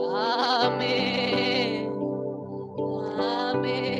Amén. Amén.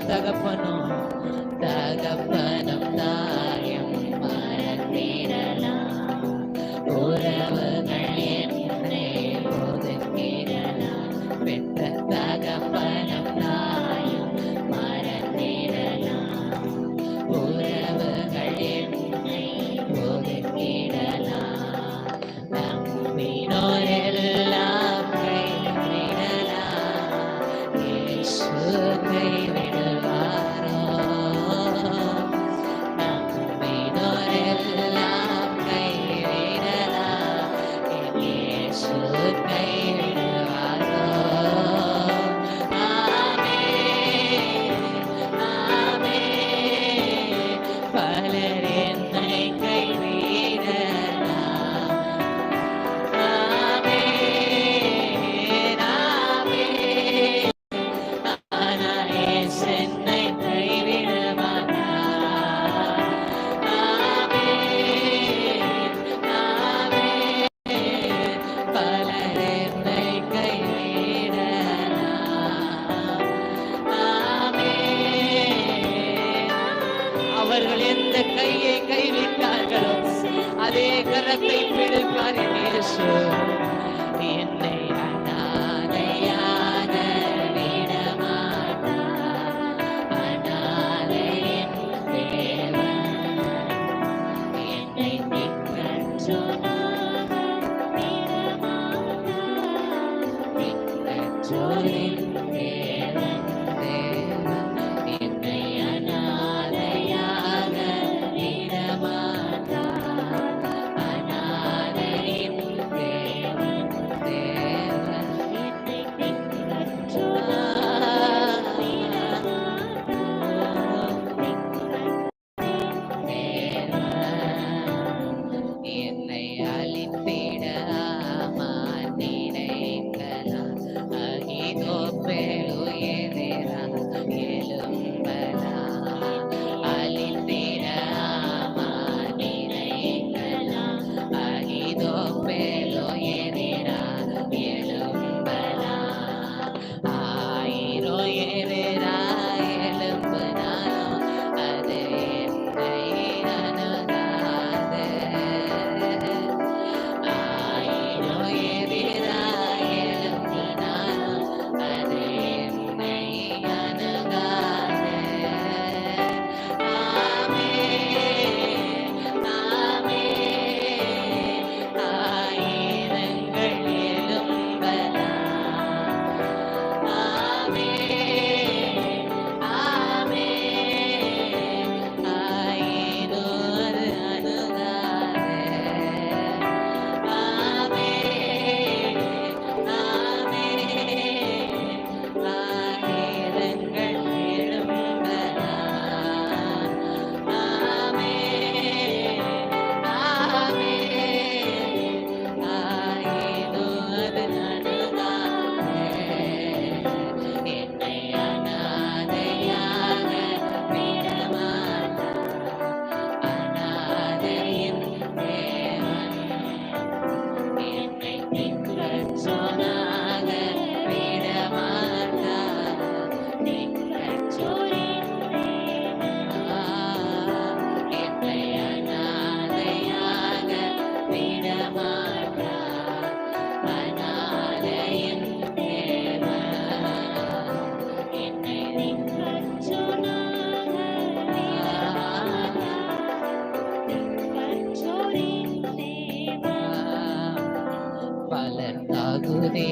தகப்பனோ Should would make அதே கரத்தை பிடிப்பார் இயேசு என்னை Jolene, yeah. வாழ தகுதி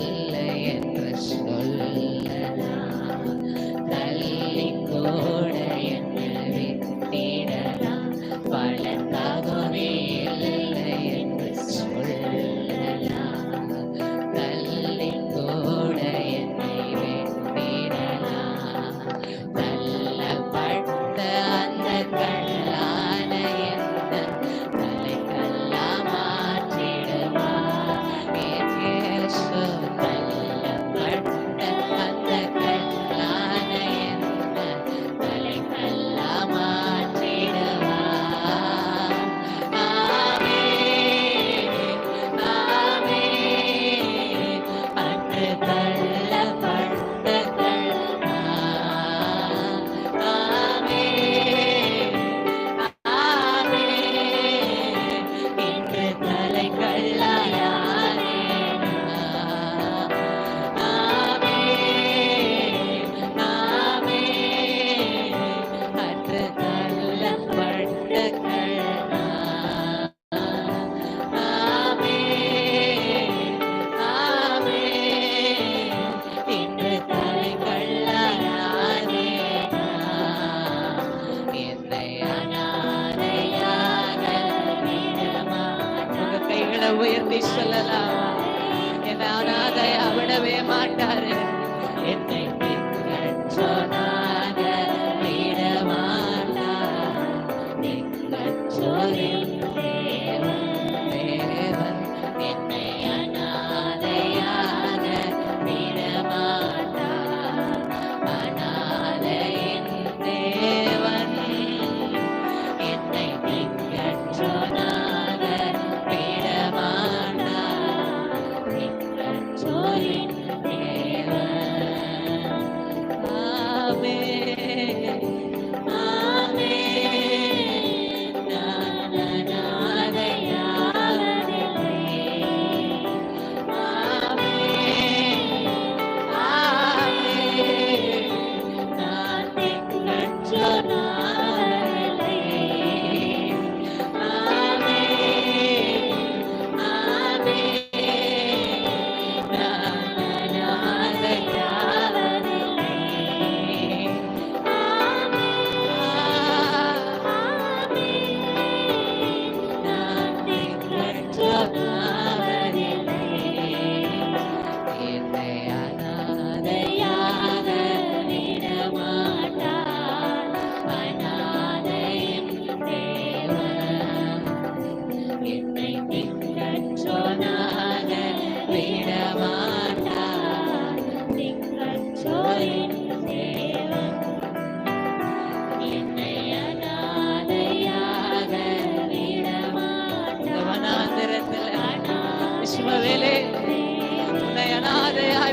இல்லை என்று சொல்ல. தள்ளி கூட உயர்த்தி சொல்லலாம். என் அனாதைய விடவே மாட்டாரு.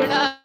Good.